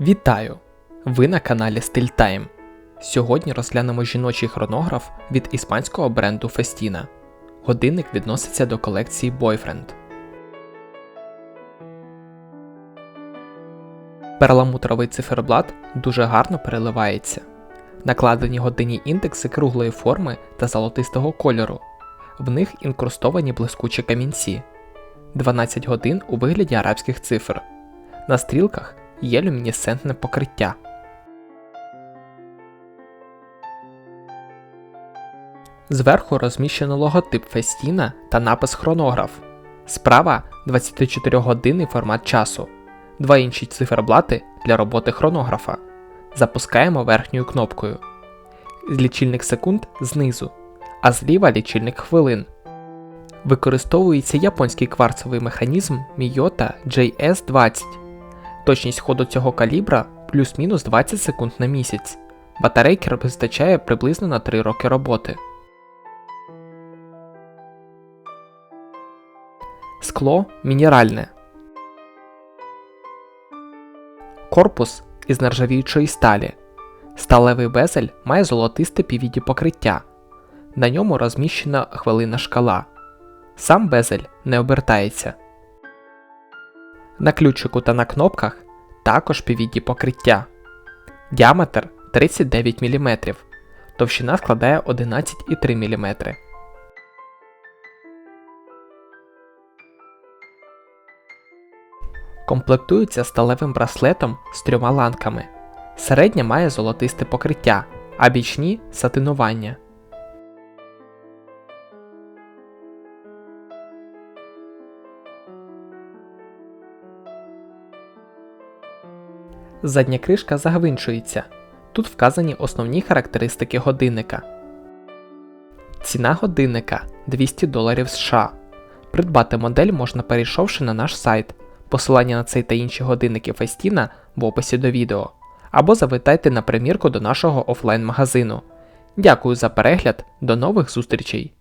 Вітаю! Ви на каналі StillTime. Сьогодні розглянемо жіночий хронограф від іспанського бренду Festina. Годинник відноситься до колекції Boyfriend. Перламутровий циферблат дуже гарно переливається. Накладені годинні індекси круглої форми та золотистого кольору. В них інкрустовані блискучі камінці. 12 годин у вигляді арабських цифр. На стрілках є люмінесцентне покриття. Зверху розміщено логотип Фестіна та напис Хронограф. Справа 24-годинний формат часу, два інші циферблати для роботи хронографа. Запускаємо верхньою кнопкою. Лічильник секунд знизу, а зліва лічильник хвилин. Використовується японський кварцевий механізм Miyota JS20. Точність ходу цього калібра плюс-мінус 20 секунд на місяць. Батарейки вистачає приблизно на 3 роки роботи. Скло мінеральне. Корпус із нержавіючої сталі. Сталевий безель має золотисте PVD покриття. На ньому розміщена хвилина шкала. Сам безель не обертається. На ключику та на кнопках також PVD покриття. Діаметр 39 мм. Товщина складає 11,3 мм. Комплектується сталевим браслетом з трьома ланками. Середня має золотисте покриття, а бічні сатинування. Задня кришка загвинчується. Тут вказані основні характеристики годинника. Ціна годинника 200 доларів США. Придбати модель можна перейшовши на наш сайт. Посилання на цей та інші годинники Фестіна в описі до відео. Або завитайте на примірку до нашого офлайн магазину. Дякую за перегляд, до нових зустрічей!